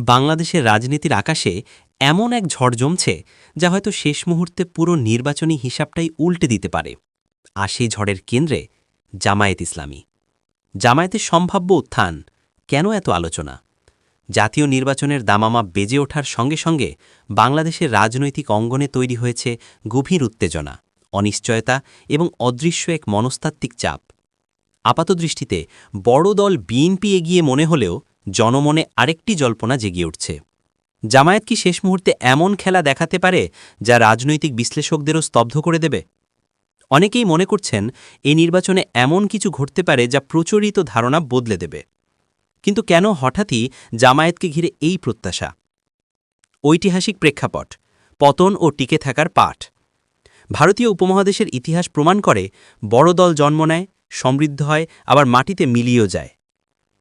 বাংলাদেশের রাজনীতির আকাশে এমন এক ঝড় জমছে যা হয়তো শেষ মুহূর্তে পুরো নির্বাচনী হিসাবটাই উল্টে দিতে পারে। আর সেই ঝড়ের কেন্দ্রে জামায়াত ইসলামী। জামায়াতের সম্ভাব্য উত্থান কেন এত আলোচনা? জাতীয় নির্বাচনের দামামা বেজে ওঠার সঙ্গে সঙ্গে বাংলাদেশের রাজনৈতিক অঙ্গনে তৈরি হয়েছে গভীর উত্তেজনা, অনিশ্চয়তা এবং অদৃশ্য এক মনস্তাত্ত্বিক চাপ। আপাতদৃষ্টিতে বড় দল বিএনপি এগিয়ে মনে হলেও জনমনে আরেকটি জল্পনা জেগে উঠছে। জামায়াত কি শেষ মুহূর্তে এমন খেলা দেখাতে পারে যা রাজনৈতিক বিশ্লেষকদেরও স্তব্ধ করে দেবে? অনেকেই মনে করছেন এই নির্বাচনে এমন কিছু ঘটতে পারে যা প্রচলিত ধারণা বদলে দেবে। কিন্তু কেন হঠাৎই জামায়াতকে ঘিরে এই প্রত্যাশা? ঐতিহাসিক প্রেক্ষাপট, পতন ও টিকে থাকার পাঠ। ভারতীয় উপমহাদেশের ইতিহাস প্রমাণ করে বড় দল জন্ম নেয়, সমৃদ্ধ হয়, আবার মাটিতে মিলিয়েও যায়।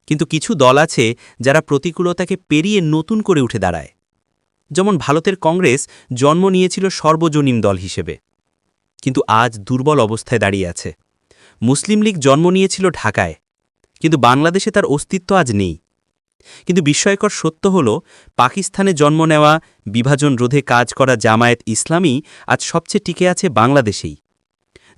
কিন্তু কিছু দল আছে যারা প্রতিকূলতাকে পেরিয়ে নতুন করে উঠে দাঁড়ায়। যেমন ভারতের কংগ্রেস জন্ম নিয়েছিল সর্বজনীন দল হিসেবে। কিন্তু আজ দুর্বল অবস্থায় দাঁড়িয়ে আছে। মুসলিম লীগ জন্ম নিয়েছিল ঢাকায়, কিন্তু বাংলাদেশে তার অস্তিত্ব আজ নেই। কিন্তু বিস্ময়কর সত্য হল, পাকিস্তানে জন্ম নেওয়া বিভাজন রোধে কাজ করা জামায়াত ইসলামী আজ সবচেয়ে টিকে আছে বাংলাদেশেই।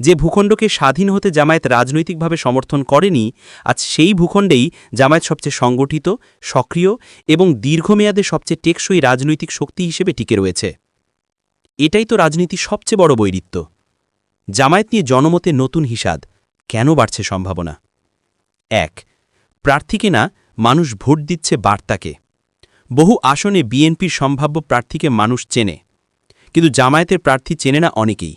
যে ভূখণ্ডকে স্বাধীন হতে জামায়াত রাজনৈতিকভাবে সমর্থন করেনি, আজ সেই ভূখণ্ডেই জামায়াত সবচেয়ে সংগঠিত, সক্রিয় এবং দীর্ঘমেয়াদে সবচেয়ে টেকসই রাজনৈতিক শক্তি হিসেবে টিকে রয়েছে। এটাই তো রাজনীতির সবচেয়ে বড় বৈরিত্য। জামায়াত নিয়ে জনমতে নতুন হিসাদ কেন বাড়ছে সম্ভাবনা? এক, প্রার্থীকে না মানুষ ভোট দিচ্ছে বার্তাকে। বহু আসনে বিএনপির সম্ভাব্য প্রার্থীকে মানুষ চেনে, কিন্তু জামায়াতের প্রার্থী চেনে না অনেকেই।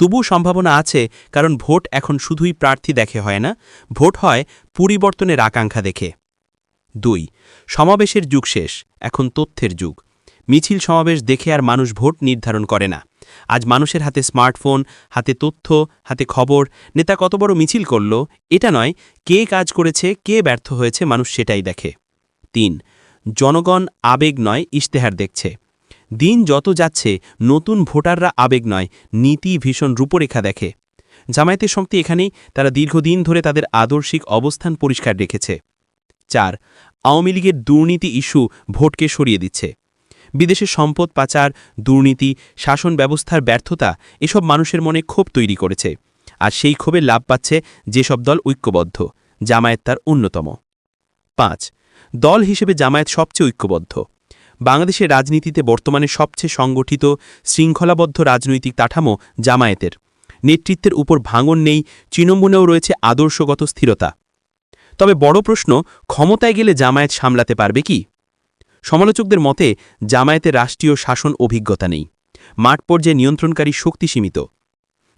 তবু সম্ভাবনা আছে, কারণ ভোট এখন শুধুই প্রার্থী দেখে হয় না, ভোট হয় পরিবর্তনের আকাঙ্ক্ষা দেখে। দুই, সমাবেশের যুগ শেষ, এখন তথ্যের যুগ। মিছিল সমাবেশ দেখে আর মানুষ ভোট নির্ধারণ করে না। আজ মানুষের হাতে স্মার্টফোন, হাতে তথ্য, হাতে খবর, নেতা কত বড় মিছিল করল, এটা নয়, কে কাজ করেছে, কে ব্যর্থ হয়েছে, মানুষ সেটাই দেখে। তিন, জনগণ আবেগ নয়, ইশতেহার দেখছে। দিন যত যাচ্ছে, নতুন ভোটাররা আবেগ নয়, নীতি ভীষণ রূপরেখা দেখে। জামায়াতের শক্তি এখানেই, তারা দীর্ঘদিন ধরে তাদের আদর্শিক অবস্থান পরিষ্কার রেখেছে। চার, আওয়ামী লীগের দুর্নীতি ইস্যু ভোটকে সরিয়ে দিচ্ছে। বিদেশে সম্পদ পাচার, দুর্নীতি, শাসন ব্যবস্থার ব্যর্থতা, এসব মানুষের মনে ক্ষোভ তৈরি করেছে। আর সেই ক্ষোভে লাভ পাচ্ছে যেসব দল ঐক্যবদ্ধ, জামায়াত তার অন্যতম। পাঁচ, দল হিসেবে জামায়াত সবচেয়ে ঐক্যবদ্ধ। বাংলাদেশের রাজনীতিতে বর্তমানে সবচেয়ে সংগঠিত শৃঙ্খলাবদ্ধ রাজনৈতিক কাঠামো জামায়াতের। নেতৃত্বের উপর ভাঙন নেই চিনম্বনেও রয়েছে আদর্শগত স্থিরতা। তবে বড় প্রশ্ন, ক্ষমতায় গেলে জামায়াত সামলাতে পারবে কি? সমালোচকদের মতে, জামায়াতের রাষ্ট্রীয় শাসন অভিজ্ঞতা নেই। মাঠ পর্যায়ে নিয়ন্ত্রণকারী শক্তি সীমিত।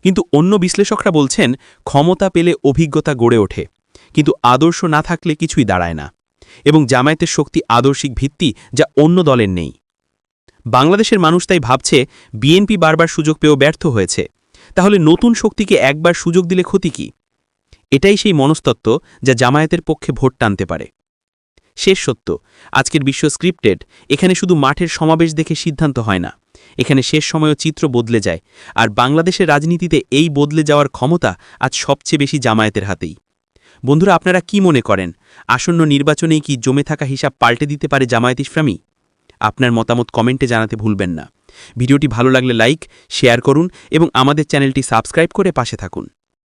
কিন্তু অন্য বিশ্লেষকরা বলছেন, ক্ষমতা পেলে অভিজ্ঞতা গড়ে ওঠে। কিন্তু আদর্শ না থাকলে কিছুই দাঁড়ায় না। এবং জামায়াতের শক্তি আদর্শিক ভিত্তি যা অন্য দলের নেই। বাংলাদেশের মানুষ তাই ভাবছে, বিএনপি বারবার সুযোগ পেয়েও ব্যর্থ হয়েছে। তাহলে নতুন শক্তিকে একবার সুযোগ দিলে ক্ষতি কি? এটাই সেই মনস্তত্ত্ব যা জামায়াতের পক্ষে ভোট টানতে পারে। শেষ সত্য, আজকের বিশ্ব স্ক্রিপ্টেড, এখানে শুধু মাঠের সমাবেশ দেখে সিদ্ধান্ত হয় না। এখানে শেষ সময়ও চিত্র বদলে যায়, আর বাংলাদেশের রাজনীতিতে এই বদলে যাওয়ার ক্ষমতা আজ সবচেয়ে বেশি জামায়াতের হাতেই। বন্ধুরা, আপনারা কি মনে করেন? আসন্ন নির্বাচনে কি জমে থাকা হিসাব পাল্টে দিতে পারে জামায়াত ইসলামী? আপনার মতামত কমেন্টে জানাতে ভুলবেন না। ভিডিওটি ভালো লাগলে লাইক, শেয়ার করুন এবং আমাদের চ্যানেলটি সাবস্ক্রাইব করে পাশে থাকুন।